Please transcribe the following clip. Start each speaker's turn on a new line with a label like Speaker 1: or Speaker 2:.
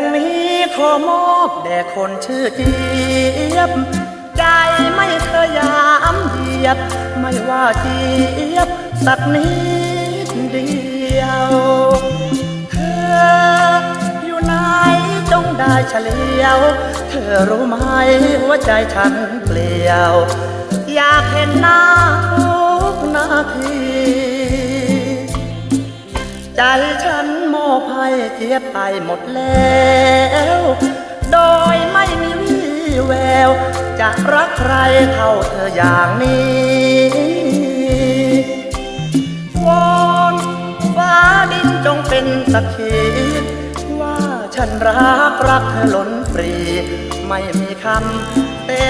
Speaker 1: งนี้ขอมอบแด่คนชื่อเจี๊ยบ ใจไม่เคยยามเหยียบ ไม่ว่าเจี๊ยบ สักนิดเดียว เธออยู่ไหนจงได้เฉลียว เธอรู้ไหมหัวใจฉันเปลี่ยว อยากเห็นหน้า ใจฉันโมอบให้เจี๊ยบไปหมดแล้ว โดยไม่มีวี่แวว จะรักใครเท่าเธออย่างนี้วอนฟ้าดินจงเป็นสักขีว่าฉันรักรักเธอล้นปรี ไม่มีคำเตะ